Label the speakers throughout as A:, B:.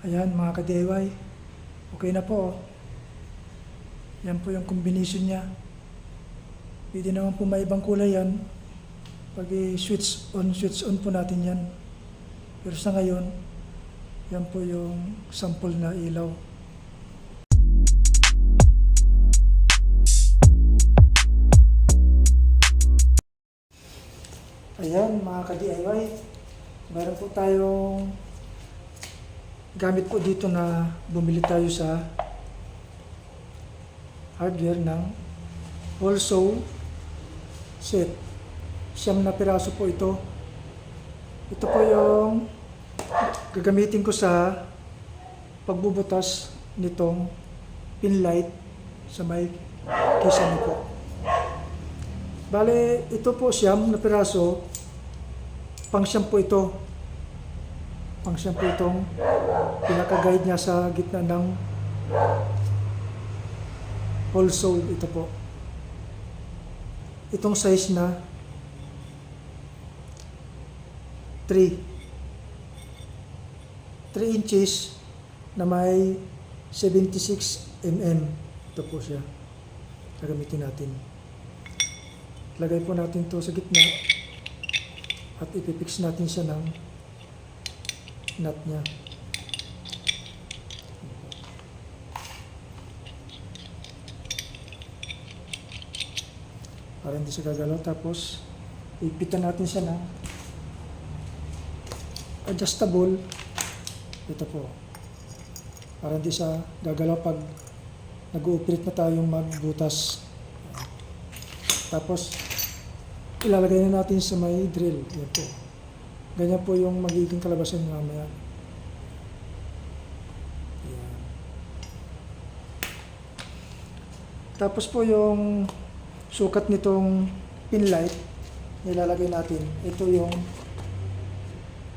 A: Ayan mga ka-DIY. Okay na po. Yan po yung combination niya. Pwede naman po may ibang kulay yan. Pag i-switch on, switch on po natin yan. Pero sa ngayon, yan po yung sample na ilaw. Ayan mga ka-DIY. Meron po tayong gamit po dito na bumili tayo sa hardware ng also set. Siyam na piraso po ito. Ito po yung gagamitin ko sa pagbubutas nitong pin light sa may kisame po. Bale, ito po siyam na piraso. Pang siyam po ito. Pang siyam po niya sa gitna ng whole soul. Ito po. Itong size na 3. 3 inches na may 76 mm. Ito po siya. Gagamitin natin. Lagay po natin to sa gitna at ipipix natin siya ng nut niya. Para hindi siya gagalaw. Tapos, ipitan natin siya ng adjustable. Ito po. Para hindi siya gagalaw pag nag-ooperate na tayong magbutas. Tapos, ilalagay na natin sa may drill. Yan po. Ganyan po yung magiging kalabasan niya mamaya. Yan. Tapos po yung sukat nitong pin light, nilalagay natin. Ito yung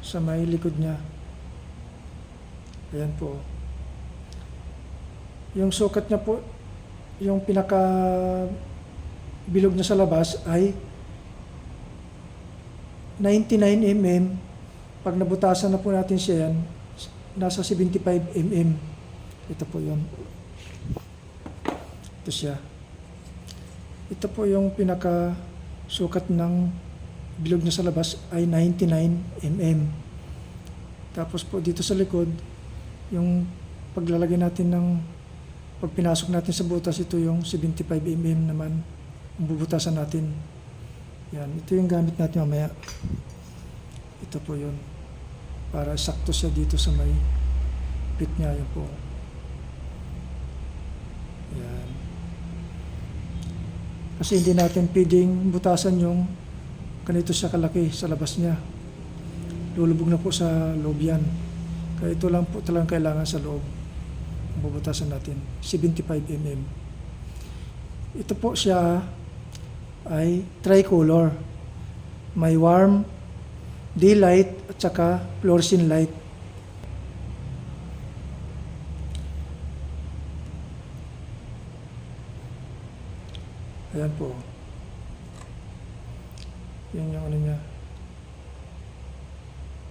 A: sa may likod niya. Ayan po. Yung sukat niya po, yung pinaka bilog niya sa labas ay 99 mm. Pag nabutasan na po natin siya yan, nasa 75 mm. Ito po yun. Ito siya. Ito po yung pinaka sukat ng bilog niya sa labas ay 99 mm. Tapos po dito sa likod, yung paglalagay natin ng pag pinasok natin sa butas, ito yung 75 mm naman ang bubutasan natin. Yan, ito yung gamit natin mamaya. Ito po yun. Para sakto siya dito sa may pit niya. Yan po. Yan. Kasi hindi natin pwedeng butasan yung ganito siya kalaki sa labas niya. Lulubog na po sa loob yan. Kaya ito lang po talagang kailangan sa loob. Ang bubutasan natin. 75 mm. Ito po siya ay tricolor. May warm, daylight at saka fluorescent light. Ayan po. Yan yung ano niya.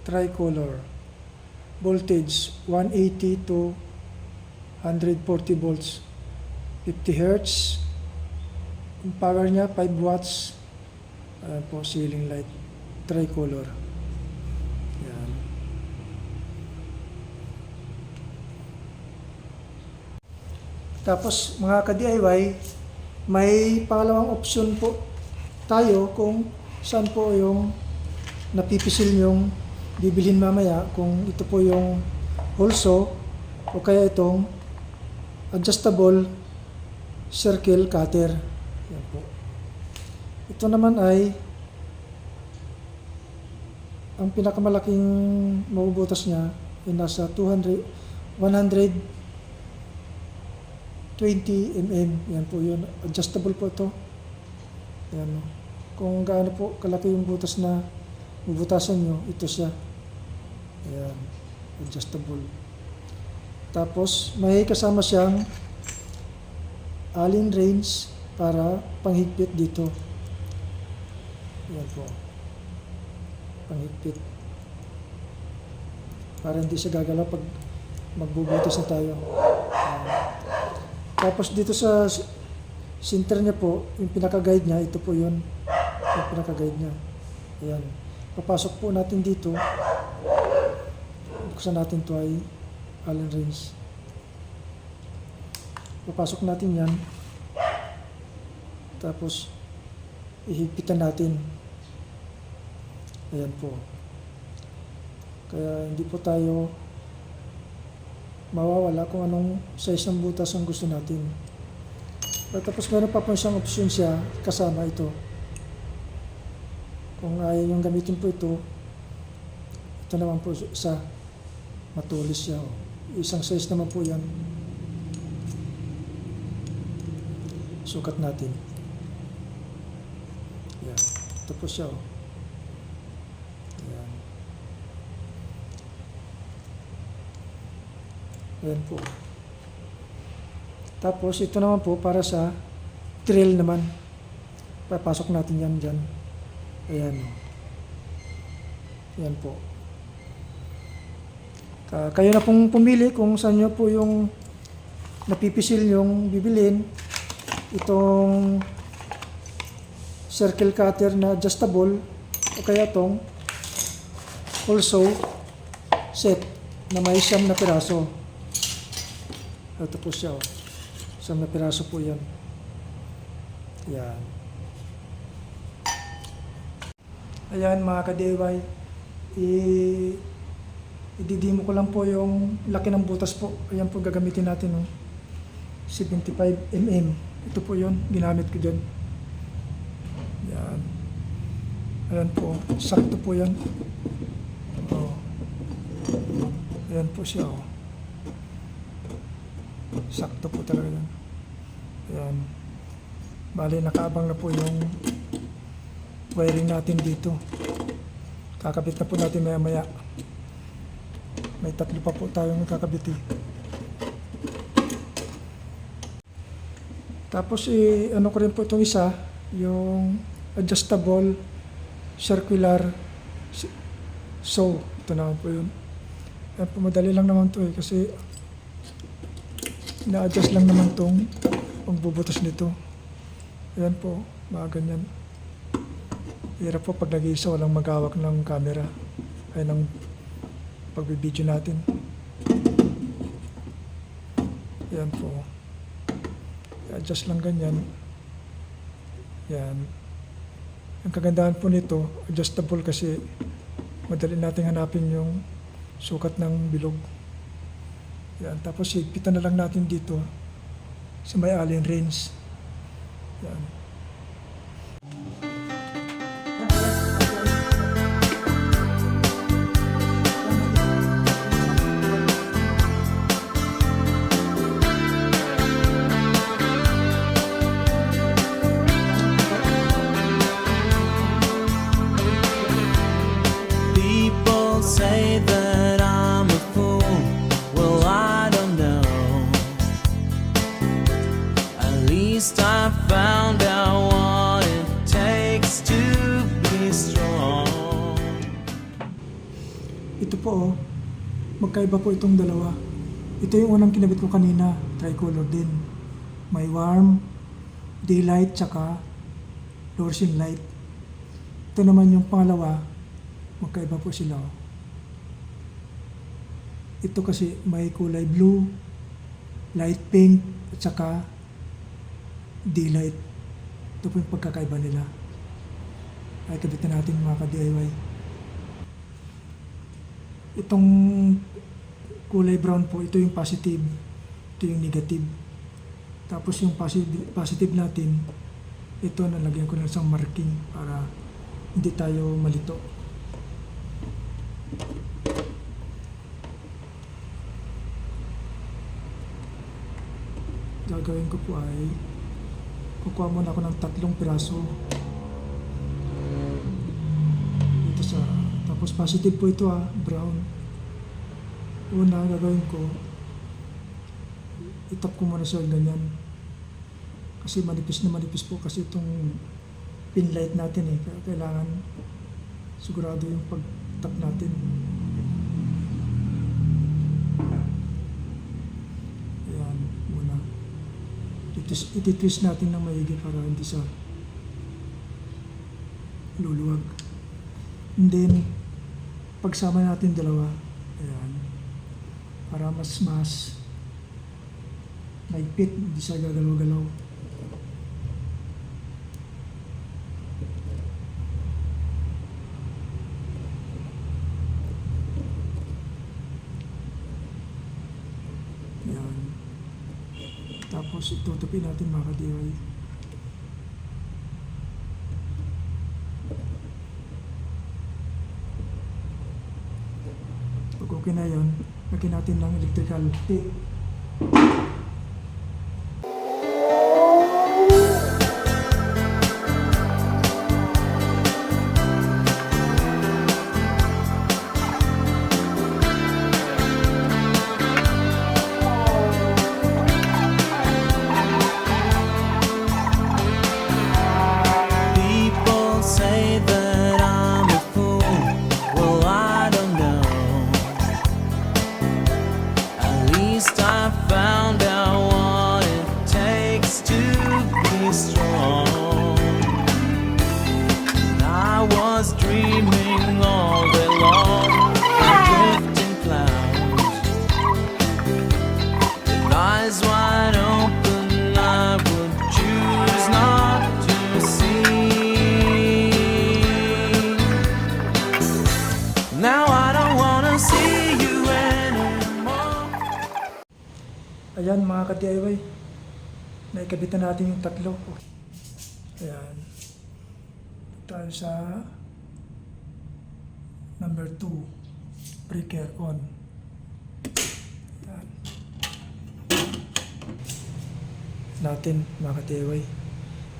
A: Tricolor. Voltage 180 to 140 volts. 50 hertz. Yung power niya 5 watts. Ayan po, ceiling light. Tricolor. Yan. Tapos mga ka-DIY, may pangalawang option po tayo kung saan po yung napipisil yung bibilhin mamaya kung ito po yung also o kaya itong adjustable circle cutter. Ito naman ay ang pinakamalaking mabubutas niya ay nasa 200 120 mm. Yan po yun. Adjustable po ito. Yan. Kung gaano po kalaki yung butas na bubutasan nyo, ito siya. Ayan. Adjustable. Tapos, may kasama siyang allen range para panghigpit dito. Ayan po. Panghigpit. Para hindi siya gagalaw pag magbubutas na tayo. Tapos dito sa center niya po, yung pinaka-guide niya, ito po yun. Yung pinaka-guide niya. Ayan. Papasok po natin dito. Buksan natin to ay Allen wrench. Papasok natin yan. Tapos, ihigpitan natin. Ayan po. Kaya hindi po tayo mawawala kung anong size ng butas ang gusto natin. At tapos meron pa po siyang option siya kasama ito. Kung ayaw yung gamitin po ito, ito naman po sa matulis siya. oh. Isang size naman po yan. Sukat natin. Yan. Ito po siya. oh. Yan. Ayan po. Tapos ito naman po para sa trail naman. Papasok natin yan dyan. Ayan. Ayan po. Ka- kayo na pong pumili kung saan nyo po yung napipisil yung bibilin. Itong circle cutter na adjustable o kaya tong also set na may siyam na piraso. Ito po siya. Oh. Siyam na piraso po yan. Yan. Ayan mga ka-DIY. I ididimo ko lang po yung laki ng butas po. Ayan po gagamitin natin. Oh. 75 mm. Ito po yun. Ginamit ko dyan. Yan. Ayan po. Sakto po yan. Oh. Ayan po siya. Oh. Sakto po talaga yan. Ayan. Bali, nakaabang na po yung wiring natin dito. Kakabit na po natin maya maya. May tatlo pa po tayong kakabit eh. Tapos eh, ano ko rin po itong isa, yung adjustable circular saw. Ito naman po yun. Ayan madali lang naman to eh kasi na-adjust lang naman tong pagbubutas nito. Ayan po, mga ganyan. Hirap po pag nag-iisa walang magawak ng camera ay ng pagbibideo natin. Ayan po. I-adjust lang ganyan. Yan. Ang kagandahan po nito, adjustable kasi madali nating hanapin yung sukat ng bilog. Yan. Tapos higpitan na lang natin dito sa may allen range. Yan. Magkaiba po itong dalawa. Ito yung unang kinabit ko kanina, tricolor din. May warm, daylight, tsaka fluorescent light. Ito naman yung pangalawa, magkaiba po sila. oh. Ito kasi may kulay blue, light pink, at saka daylight. Ito po yung pagkakaiba nila. Ay, kabitan natin mga ka-DIY itong kulay brown po, ito yung positive, ito yung negative. Tapos yung positive, positive natin, ito nalagyan ko ng isang marking para hindi tayo malito. Gagawin ko po ay kukuha muna ako ng tatlong piraso Tapos positive po ito ah, brown. Una, gagawin ko, itap ko muna sa ganyan. Kasi manipis na manipis po kasi itong pinlight natin eh. Kaya kailangan sigurado yung pagtap natin. Ayan, muna. Ititwist, ititwist natin ng maigi para hindi sa luluwag. And then, pagsama natin dalawa, ayan, para mas mas maigpit, hindi siya gagalaw-galaw. Ayan. Tapos itutupin natin mga kadiway. Okay na yun, lagyan natin ng electrical tape.
B: Eyes wide open, I would choose not to see. Now I don't wanna see you anymore.
A: Ayan mga ka-DIY, naikabitan natin yung tatlo. Ayan. Tayo sa number 2, breaker on. Ayan. Natin mga ka-DIY.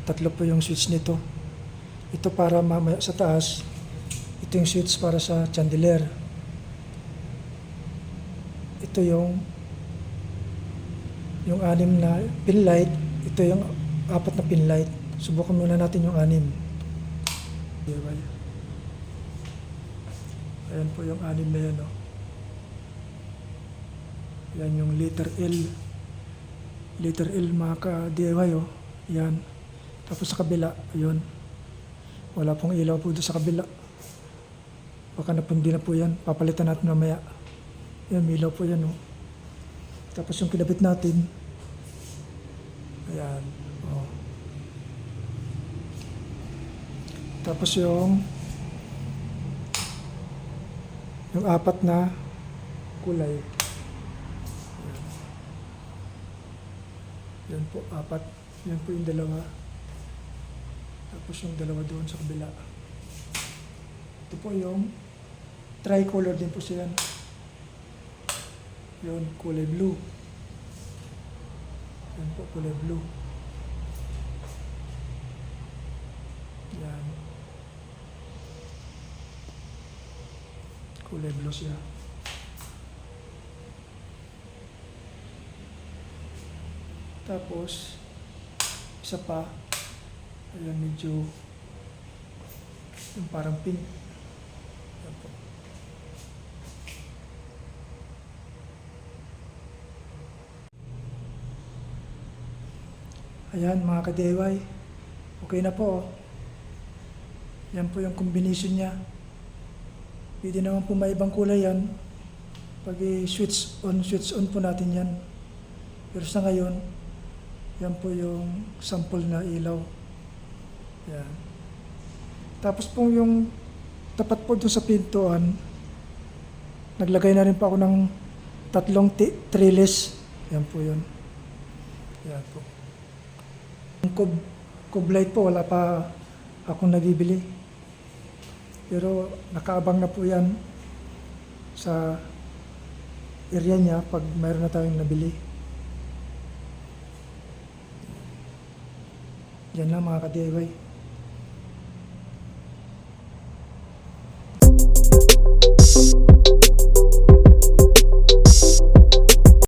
A: Tatlo po yung switch nito. Ito para mamaya sa taas. Ito yung switch para sa chandelier. Ito yung yung anim na pin light, ito yung apat na pin light. Subukan muna natin yung anim. DIY. Ayan po yung anim na yan. Oh. Yan yung letter L. Letter L mga ka-DIY. Oh. Yan. Tapos sa kabila, yun. Wala pong ilaw po doon sa kabila. Baka napundi na po yan. Papalitan natin mamaya. Yan, may ilaw po yan. Oh. Tapos yung kinabit natin, ayan, oh. Tapos yung yung apat na kulay. Yan po, apat. Yan po yung dalawa. Tapos yung dalawa doon sa kabila. Ito po yung tricolor din po siya. Yun, kulay blue. Yan po, kulay blue. Yan. Kulay blue siya. Tapos, isa pa, ayan medyo yung parang pink. Yan po. Ayan mga ka-DIY. Okay na po. oh. Yan po yung combination niya. Pwede naman po may ibang kulay yan. Pag i-switch on, switch on po natin yan. Pero sa ngayon, yan po yung sample na ilaw. Yan. Tapos po yung tapat po doon sa pintuan, naglagay na rin po ako ng tatlong trellis. Yan po yun. Yan po. Yung cob, cob light po, wala pa akong nabibili. Pero nakaabang na po yan sa area niya pag mayroon na tayong nabili. Diyan lang mga ka-DIY. Thank you.